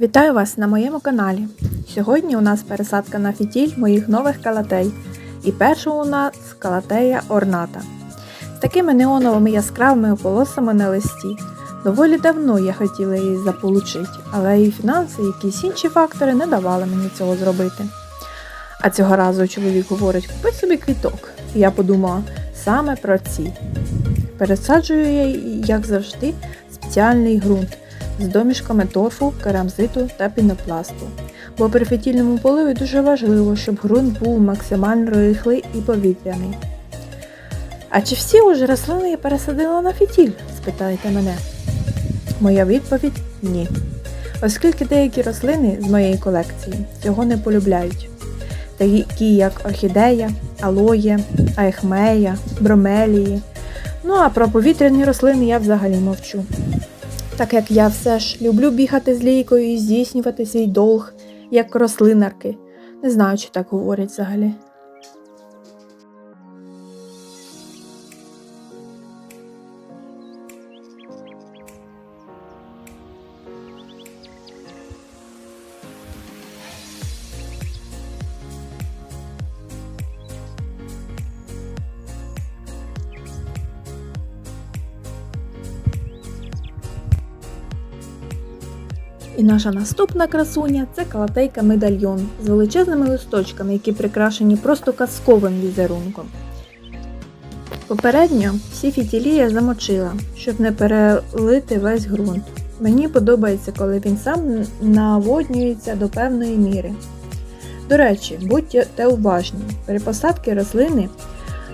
Вітаю вас на моєму каналі. Сьогодні у нас пересадка на фітіль моїх нових калатей. І перша у нас калатея орната. З такими неоновими яскравими полосами на листі. Доволі давно я хотіла її заполучити, але і фінанси, і якісь інші фактори не давали мені цього зробити. А цього разу чоловік говорить, купи собі квіток. Я подумала саме про ці. Пересаджую я, як завжди, спеціальний ґрунт з домішками торфу, керамзиту та пінопласту. Бо при фітільному поливі дуже важливо, щоб ґрунт був максимально рихлий і повітряний. А чи всі уже рослини я пересадила на фітіль? спитаєте мене. Моя відповідь ні. Оскільки деякі рослини з моєї колекції цього не полюбляють, такі як орхідея, алоє, аехмея, бромелії. Ну а про повітряні рослини я взагалі мовчу. Так як я все ж люблю бігати з лійкою і здійснювати свій долг, як рослинарки. Не знаю, чи так говорять взагалі. І наша наступна красуня це калатейка медальйон з величезними листочками, які прикрашені просто казковим візерунком. Попередньо всі фітілі я замочила, щоб не перелити весь ґрунт. Мені подобається, коли він сам наводнюється до певної міри. До речі, будьте уважні, при посадці рослини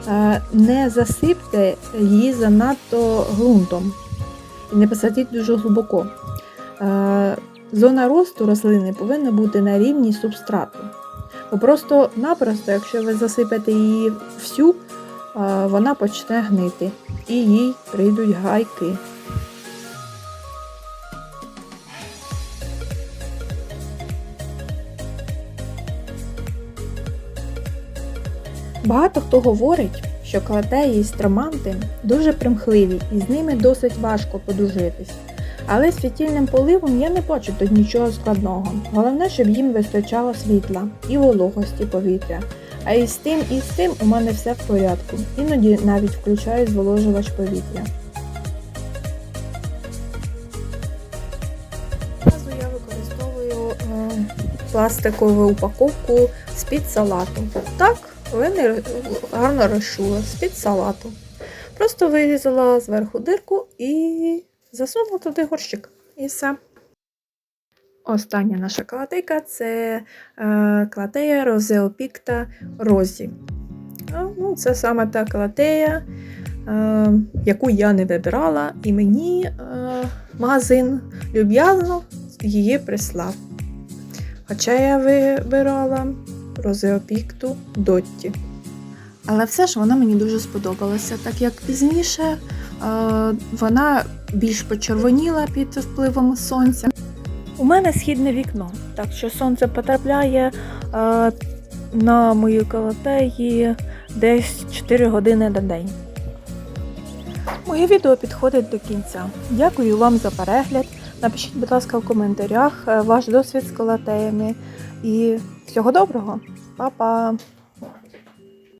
е, не засипте її занадто ґрунтом і не посадіть дуже глибоко. Зона росту рослини повинна бути на рівні субстрату. Бо просто-напросто, якщо ви засипете її всю, е, вона почне гнити і їй прийдуть гайки. Багато хто говорить, що кладеї і строманти дуже примхливі і з ними досить важко подружитись. Але з фітільним поливом я не бачу тут нічого складного. Головне, щоб їм вистачало світла і вологості повітря. А і з тим, і з тим у мене все в порядку. Іноді навіть включаю зволожувач повітря. Разу я використовую е, пластикову упаковку з-під салату. Так, ви не гарно розчула з-під салату. Просто вирізала зверху дирку і засунула туди горщик. І все. Остання наша клатейка це е, клатея Розеопікта Розі. Ну, це саме та клатея, е, яку я не вибирала, і мені е, магазин люб'язно її прислав. Хоча я вибирала Розеопікту Дотті. Але все ж вона мені дуже сподобалася, так як пізніше е, вона більш почервоніла під впливом сонця. У мене східне вікно, так що сонце потрапляє е, на мої колотеї десь 4 години на день. Моє відео підходить до кінця. Дякую вам за перегляд. Напишіть, будь ласка, в коментарях е, ваш досвід з колотеями. І всього доброго! Па-па!